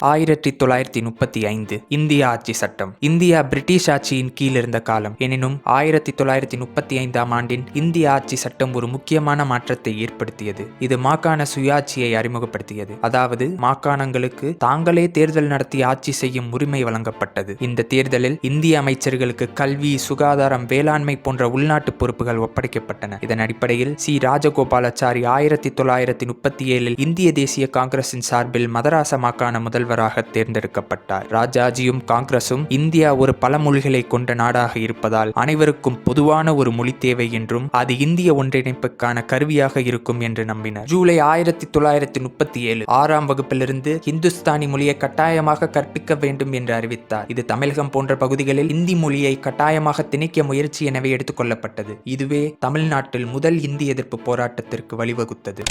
ஆயிரத்தி தொள்ளாயிரத்தி முப்பத்தி ஐந்து இந்திய ஆட்சி சட்டம். இந்தியா பிரிட்டிஷ் ஆட்சியின் கீழ் இருந்த காலம். எனினும் ஆயிரத்தி தொள்ளாயிரத்தி முப்பத்தி ஐந்தாம் ஆண்டின் இந்திய ஆட்சி சட்டம் ஒரு முக்கியமான மாற்றத்தை ஏற்படுத்தியது. இது மாகாண சுயாட்சியை அறிமுகப்படுத்தியது. அதாவது மாகாணங்களுக்கு தாங்களே தேர்தல் நடத்தி ஆட்சி செய்யும் உரிமை வழங்கப்பட்டது. இந்த தேர்தலில் இந்திய அமைச்சர்களுக்கு கல்வி சுகாதாரம் வேளாண்மை போன்ற உள்நாட்டு பொறுப்புகள் ஒப்படைக்கப்பட்டன. இதன் அடிப்படையில் சி. ராஜகோபாலாச்சாரி ஆயிரத்தி தொள்ளாயிரத்தி முப்பத்தி ஏழில் இந்திய தேசிய காங்கிரசின் சார்பில் மதராச மாகாண முதல் முதல்வராக தேர்ந்தெடுக்கப்பட்டார். ராஜாஜியும் காங்கிரசும் இந்தியா ஒரு பல மொழிகளை கொண்ட நாடாக இருப்பதால் அனைவருக்கும் பொதுவான ஒரு மொழி தேவை என்றும் அது இந்திய ஒன்றிணைப்புக்கான கருவியாக இருக்கும் என்று நம்பினர். ஜூலை ஆயிரத்தி தொள்ளாயிரத்தி முப்பத்தி ஏழு ஆறாம் வகுப்பிலிருந்து இந்துஸ்தானி மொழியை கட்டாயமாக கற்பிக்க வேண்டும் என்று அறிவித்தார். இது தமிழகம் போன்ற பகுதிகளில் இந்தி மொழியை கட்டாயமாக திணிக்க முயற்சி எனவே எடுத்துக்கொள்ளப்பட்டது இதுவே தமிழ்நாட்டில் முதல் இந்தி எதிர்ப்பு போராட்டத்திற்கு வழிவகுத்தது.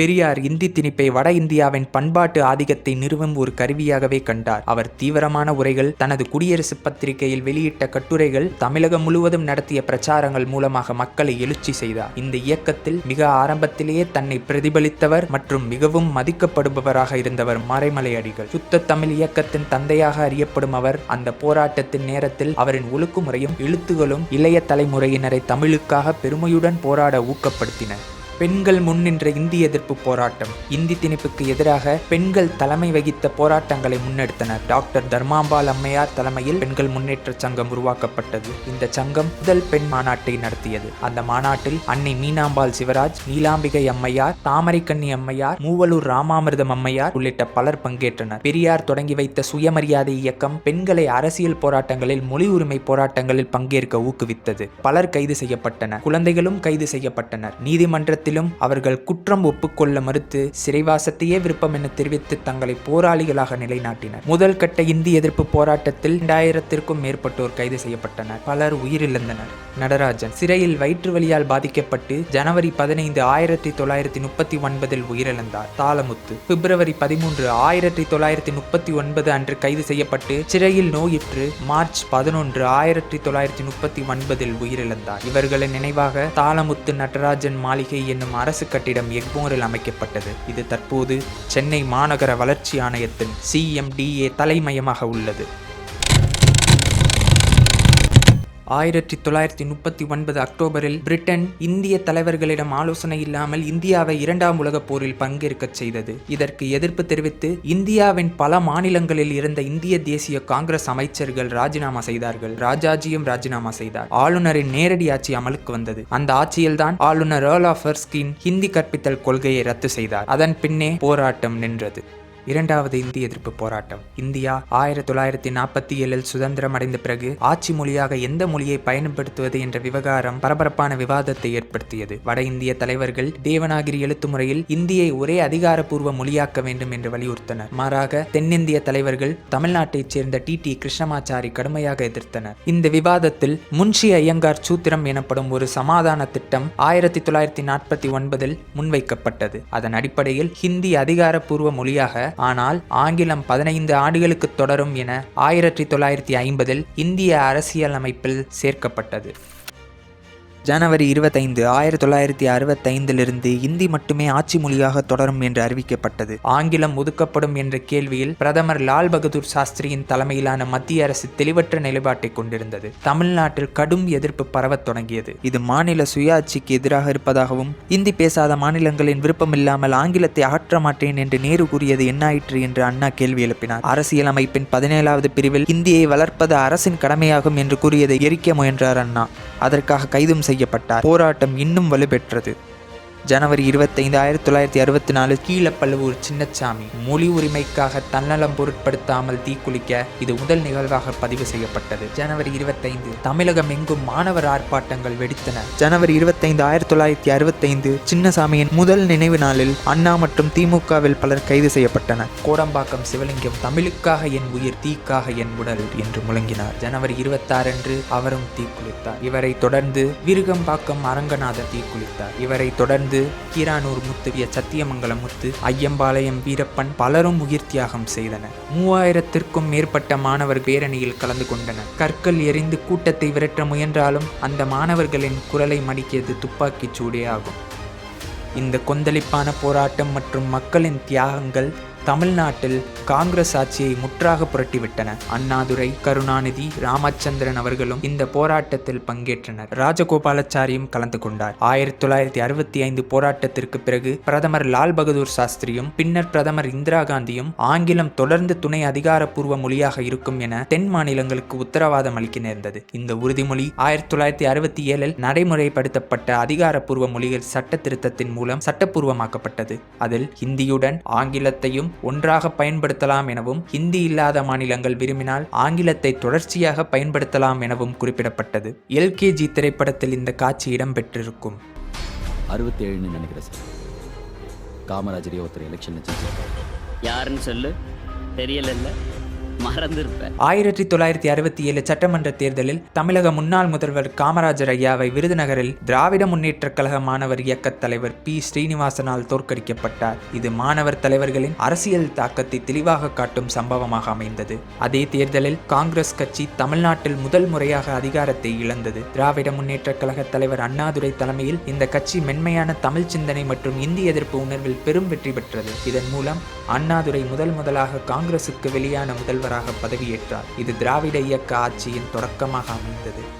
பெரியார் இந்தி திணிப்பை வட இந்தியாவின் பண்பாட்டு ஆதிக்கத்தை நிறுவும் ஒரு கருவியாகவே கண்டார். அவர் தீவிரமான உரைகள் தனது குடியரசு பத்திரிகையில் வெளியிட்ட கட்டுரைகள் தமிழகம் முழுவதும் நடத்திய பிரச்சாரங்கள் மூலமாக மக்களை எழுச்சி செய்தார். இந்த இயக்கத்தில் மிக ஆரம்பத்திலேயே தன்னை பிரதிபலித்தவர் மற்றும் மிகவும் மதிக்கப்படுபவராக இருந்தவர் மறைமலை அடிகள் சுத்த தமிழ் இயக்கத்தின் தந்தையாக அறியப்படும் அவர் அந்த போராட்டத்தின் நேரத்தில் அவரின் ஒழுக்குமுறையும் எழுத்துகளும் இளைய தலைமுறையினரை தமிழுக்காக பெருமையுடன் போராட ஊக்கப்படுத்தின பெண்கள் முன்னின்ற இந்தி எதிர்ப்பு போராட்டம். இந்தி திணிப்புக்கு எதிராக பெண்கள் தலைமை வகித்த போராட்டங்களை முன்னெடுத்தனர். டாக்டர் தர்மாம்பாள் அம்மையார் தலைமையில் பெண்கள் முன்னேற்ற சங்கம் உருவாக்கப்பட்டது. இந்த சங்கம் முதல் பெண் மாநாட்டை நடத்தியது. அந்த மாநாட்டில் அன்னை மீனாம்பாள் சிவராஜ் நீலாம்பிகை அம்மையார் தாமரைக்கண்ணி அம்மையார் மூவலூர் ராமாமிர்தம் அம்மையார் உள்ளிட்ட பலர் பங்கேற்றனர். பெரியார் தொடங்கி வைத்த சுயமரியாதை இயக்கம் பெண்களை அரசியல் போராட்டங்களில் மொழி உரிமை போராட்டங்களில் பங்கேற்க ஊக்குவித்தது. பலர் கைது செய்யப்பட்டனர். குழந்தைகளும் கைது செய்யப்பட்டனர். நீதிமன்றத்தில் நேரத்திலும் அவர்கள் குற்றம் ஒப்புக்கொள்ள மறுத்து சிறைவாசத்தையே விருப்பம் என தெரிவித்து தங்களை போராளிகளாக நிலைநாட்டினர். முதல் கட்ட இந்தி எதிர்ப்பு போராட்டத்தில் இரண்டாயிரத்திற்கும் மேற்பட்டோர் கைது செய்யப்பட்டனர். பலர் உயிரிழந்தனர். நடராஜன் சிறையில் வயிற்று வலியால் பாதிக்கப்பட்டு ஜனவரி பதினைந்து ஆயிரத்தி தொள்ளாயிரத்தி முப்பத்தி ஒன்பதில் உயிரிழந்தார். தாளமுத்து பிப்ரவரி பதிமூன்று ஆயிரத்தி தொள்ளாயிரத்தி முப்பத்தி ஒன்பது அன்று கைது செய்யப்பட்டு சிறையில் நோயுற்று மார்ச் பதினொன்று ஆயிரத்தி தொள்ளாயிரத்தி முப்பத்தி ஒன்பதில் உயிரிழந்தார். இவர்களின் நினைவாக தாளமுத்து நடராஜன் மாளிகை என் என்னும் அரசு கட்டிடம் எக்மோரில் அமைக்கப்பட்டது. இது தற்போது சென்னை மாநகர வளர்ச்சி ஆணையத்தின் சிஎம்டிஏ தலைமையமாக உள்ளது. ஆயிரத்தி தொள்ளாயிரத்தி முப்பத்தி ஒன்பது அக்டோபரில் பிரிட்டன் இந்திய தலைவர்களிடம் ஆலோசனை இல்லாமல் இந்தியாவை இரண்டாம் உலகப் போரில் பங்கேற்கச் செய்தது. இதற்கு எதிர்ப்பு தெரிவித்து இந்தியாவின் பல மாநிலங்களில் இருந்த இந்திய தேசிய காங்கிரஸ் அமைச்சர்கள் ராஜினாமா செய்தார்கள். ராஜாஜியும் ராஜினாமா செய்தார். ஆளுநரின் நேரடி ஆட்சி அமலுக்கு வந்தது. அந்த ஆட்சியில்தான் ஆளுநர் ஏர்ல் ஆஃப் ஹிந்தி கற்பித்தல் கொள்கையை ரத்து செய்தார். அதன் பின்னே போராட்டம் நின்றது. இரண்டாவது இந்திய எதிர்ப்பு போராட்டம். இந்தியா ஆயிரத்தி தொள்ளாயிரத்தி நாற்பத்தி ஏழில் சுதந்திரம் அடைந்த பிறகு ஆட்சி மொழியாக எந்த மொழியை பயன்படுத்துவது என்ற விவகாரம் பரபரப்பான விவாதத்தை ஏற்படுத்தியது. வட இந்திய தலைவர்கள் தேவநாகிரி எழுத்து முறையில் இந்தியை ஒரே அதிகாரப்பூர்வ மொழியாக்க வேண்டும் என்று வலியுறுத்தினர். மாறாக தென்னிந்திய தலைவர்கள் தமிழ்நாட்டைச் சேர்ந்த டி. டி. கிருஷ்ணமாச்சாரி கடுமையாக எதிர்த்தனர். இந்த விவாதத்தில் முன்ஷி ஐயங்கார் சூத்திரம் எனப்படும் ஒரு சமாதான திட்டம் ஆயிரத்தி தொள்ளாயிரத்தி நாற்பத்தி ஒன்பதில் முன்வைக்கப்பட்டது. அதன் அடிப்படையில் ஹிந்தி அதிகாரப்பூர்வ மொழியாக ஆனால் ஆங்கிலம் பதினைந்து ஆண்டுகளுக்கு தொடரும் என ஆயிரத்தி தொள்ளாயிரத்தி ஐம்பதில் இந்திய அரசியலமைப்பில் சேர்க்கப்பட்டது. ஜனவரி இருபத்தைந்து ஆயிரத்தி தொள்ளாயிரத்தி அறுபத்தைந்திலிருந்து இந்தி மட்டுமே ஆட்சி மொழியாக தொடரும் என்று அறிவிக்கப்பட்டது. ஆங்கிலம் ஒதுக்கப்படும் என்ற கேள்வியில் பிரதமர் லால் பகதூர் சாஸ்திரியின் தலைமையிலான மத்திய அரசு தெளிவற்ற நிலைப்பாட்டை கொண்டிருந்தது. தமிழ்நாட்டில் கடும் எதிர்ப்பு பரவத் தொடங்கியது. இது மாநில சுயாட்சிக்கு எதிராக இருப்பதாகவும் இந்தி பேசாத மாநிலங்களின் விருப்பமில்லாமல் ஆங்கிலத்தை அகற்ற மாட்டேன் என்று நேரு கூறியது என்னாயிற்று என்று அண்ணா கேள்வி எழுப்பினார். அரசியலமைப்பின் பதினேழாவது பிரிவில் இந்தியை வளர்ப்பது அரசின் கடமையாகும் என்று கூறியதை எரிக்க முயன்றார் அண்ணா. அதற்காக கைதும் செய்யப்பட்டார். போராட்டம் இன்னும் வலுப்பெற்றது ஜனவரி இருபத்தைந்து ஆயிரத்தி தொள்ளாயிரத்தி அறுபத்தி நாலு கீழப்பழுவூர் சின்னச்சாமி. மொழி உரிமைக்காக தன்னலம் பொருட்படுத்தாமல் தீக்குளிக்க இது முதல் நிகழ்வாக பதிவு செய்யப்பட்டது. ஜனவரி இருபத்தைந்து தமிழகம் எங்கும் மாணவர் ஆர்ப்பாட்டங்கள் வெடித்தன. ஜனவரி இருபத்தைந்து ஆயிரத்தி தொள்ளாயிரத்தி அறுபத்தைந்து சின்னசாமியின் முதல் நினைவு நாளில் அண்ணா மற்றும் திமுகவில் பலர் கைது செய்யப்பட்டனர். கோடம்பாக்கம் சிவலிங்கம் தமிழுக்காக என் உயிர் தீக்காக என் உடல் என்று முழங்கினார். ஜனவரி இருபத்தாறு அன்று அவரும் தீக்குளித்தார் இவரை தொடர்ந்து விருகம்பாக்கம் அரங்கநாதர் தீக்குளித்தார் இவரை தொடர்ந்து கீரானூர் முத்து சத்தியமங்கலம் முத்து ஐயம்பாளையம் வீரப்பன் பலரும் உயிர் தியாகம் செய்தனர். மூவாயிரத்திற்கும் மேற்பட்ட மாணவர் பேரணியில் கலந்து கொண்டனர். கற்கள் எரிந்து கூட்டத்தை விரட்ட முயன்றாலும் அந்த மாணவர்களின் குரலை மடிக்கியது துப்பாக்கிச் சூடே ஆகும். இந்த கொந்தளிப்பான போராட்டம் மற்றும் மக்களின் தியாகங்கள் தமிழ்நாட்டில் காங்கிரஸ் ஆட்சியை முற்றாக புரட்டிவிட்டன. அண்ணாதுரை கருணாநிதி ராமச்சந்திரன் அவர்களும் இந்த போராட்டத்தில் பங்கேற்றனர். ராஜகோபாலாச்சாரியும் கலந்து கொண்டார். ஆயிரத்தி தொள்ளாயிரத்தி அறுபத்தி ஐந்து போராட்டத்திற்கு பிறகு பிரதமர் லால் பகதூர் சாஸ்திரியும் பின்னர் பிரதமர் இந்திரா காந்தியும் ஆங்கிலம் தொடர்ந்து துணை அதிகாரப்பூர்வ மொழியாக இருக்கும் என தென் மாநிலங்களுக்கு உத்தரவாதம் அளிக்க நேர்ந்தது. இந்த உறுதிமொழி ஆயிரத்தி தொள்ளாயிரத்தி அறுபத்தி ஏழில் நடைமுறைப்படுத்தப்பட்ட அதிகாரப்பூர்வ மொழிகள் சட்ட திருத்தத்தின் மூலம் சட்டப்பூர்வமாக்கப்பட்டது. அதில் ஹிந்தியுடன் ஆங்கிலத்தையும் ஒன்றாக பயன்படுத்தலாம் எனவும் ஹிந்தி இல்லாத மாநிலங்கள் விரும்பினால் ஆங்கிலத்தை தொடர்ச்சியாக பயன்படுத்தலாம் எனவும் குறிப்பிடப்பட்டது. எல்கேஜி திரைப்படத்தில் இந்த காட்சி இடம்பெற்றிருக்கும். அறுபத்தி ஏழுன்னு நினைக்கிறேன் சார். காமராஜரே ஒருத்தர் எலெக்ஷன் யாருன்னு சொல்லு? தெரியலல்ல. மறந்துருப்பேன். ஆயிரத்தி தொள்ளாயிரத்தி அறுபத்தி ஏழு சட்டமன்ற தேர்தலில் தமிழக முன்னாள் முதல்வர் காமராஜர் ஐயாவை விருதுநகரில் திராவிட முன்னேற்றக் கழக மாணவர் இயக்க தலைவர் பி. ஸ்ரீனிவாசனால் தோற்கடிக்கப்பட்டார். இது மாணவர் தலைவர்களின் அரசியல் தாக்கத்தை தெளிவாக காட்டும் சம்பவமாக அமைந்தது. அதே தேர்தலில் காங்கிரஸ் கட்சி தமிழ்நாட்டில் முதல் முறையாக அதிகாரத்தை இழந்தது. திராவிட முன்னேற்ற கழக தலைவர் அண்ணாதுரை தலைமையில் இந்த கட்சி மென்மையான தமிழ் சிந்தனை மற்றும் இந்திய எதிர்ப்பு உணர்வில் பெரும் வெற்றி பெற்றது. இதன் மூலம் அண்ணாதுரை முதல் முதலாக காங்கிரசுக்கு வெளியான முதல்வர் முதலமைச்சராக பதவியேற்றார். இது திராவிட இயக்க ஆட்சியின் தொடக்கமாக அமைந்தது.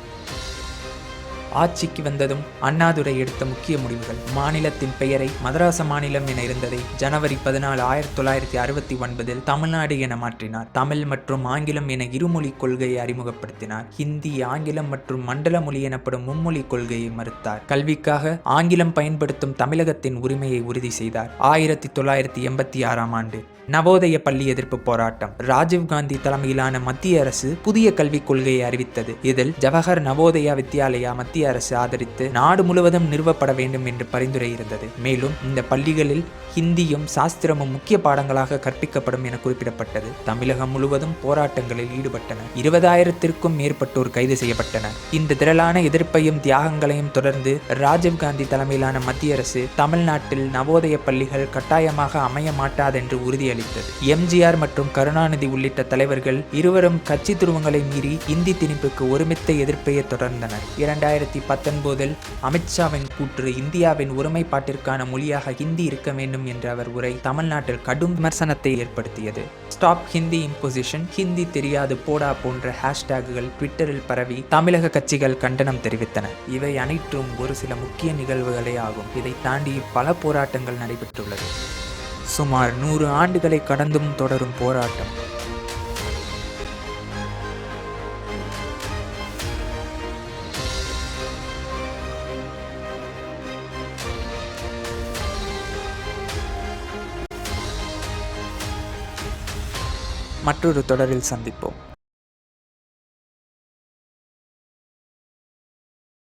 ஆட்சிக்கு வந்ததும் அண்ணாதுரை எடுத்த முக்கிய முடிவுகள். மாநிலத்தின் பெயரை மதராச மாநிலம் என இருந்ததை ஜனவரி பதினாலு ஆயிரத்தி தொள்ளாயிரத்தி அறுபத்தி ஒன்பதில் தமிழ்நாடு என மாற்றினார். தமிழ் மற்றும் ஆங்கிலம் என இருமொழி கொள்கையை அறிமுகப்படுத்தினார். ஹிந்தி ஆங்கிலம் மற்றும் மண்டல மொழி எனப்படும் மும்மொழி கொள்கையை மறுத்தார். கல்விக்காக ஆங்கிலம் பயன்படுத்தும் தமிழகத்தின் உரிமையை உறுதி செய்தார். ஆயிரத்தி தொள்ளாயிரத்தி எண்பத்தி ஆறாம் ஆண்டு. நவோதய பள்ளி எதிர்ப்பு போராட்டம். ராஜீவ்காந்தி தலைமையிலான மத்திய அரசு புதிய கல்விக் கொள்கையை அறிவித்தது. இதில் ஜவஹர் நவோதயா வித்யாலயா மத்திய அரசு ஆதரித்து நாடு முழுவதும் நிறுவப்பட வேண்டும் என்று பரிந்துரை இருந்தது. மேலும் இந்த பள்ளிகளில் ஹிந்தியும் சாஸ்திரமும் முக்கிய பாடங்களாக கற்பிக்கப்படும் என குறிப்பிடப்பட்டது. தமிழகம் முழுவதும் போராட்டங்களில் ஈடுபட்டனர் இருபதாயிரத்திற்கும் மேற்பட்டோர் கைது செய்யப்பட்டனர் இந்த திரளான எதிர்ப்பையும் தியாகங்களையும் தொடர்ந்து ராஜீவ்காந்தி தலைமையிலான மத்திய அரசு தமிழ்நாட்டில் நவோதய பள்ளிகள் கட்டாயமாக அமைய மாட்டாதென்று அளித்தது எம்ஜிஆர் மற்றும் கருணாநிதி உள்ளிட்ட தலைவர்கள் இருவரும் கட்சி துருவங்களை மீறி இந்தி திணிப்புக்கு ஒருமித்த எதிர்ப்பையே தொடர்ந்தனர். இரண்டாயிரத்தி பத்தொன்பதில் அமித்ஷாவின் கூற்று இந்தியாவின் ஒருமைப்பாட்டிற்கான மொழியாக ஹிந்தி இருக்க வேண்டும் என்ற அவர் உரை தமிழ்நாட்டில் கடும் விமர்சனத்தை ஏற்படுத்தியது. ஸ்டாப் ஹிந்தி இம்போசிஷன் ஹிந்தி தெரியாது போடா போன்ற ஹேஷ்டேகுகள் ட்விட்டரில் பரவி தமிழக கட்சிகள் கண்டனம் தெரிவித்தன. இவை அனைத்தும் ஒரு சில முக்கிய நிகழ்வுகளே ஆகும். இதை தாண்டி பல போராட்டங்கள் நடைபெற்றுள்ளது. சுமார் நூறு ஆண்டுகளை கடந்தும் தொடரும் போராட்டம். மற்றொரு தொடரில் சந்திப்போம்.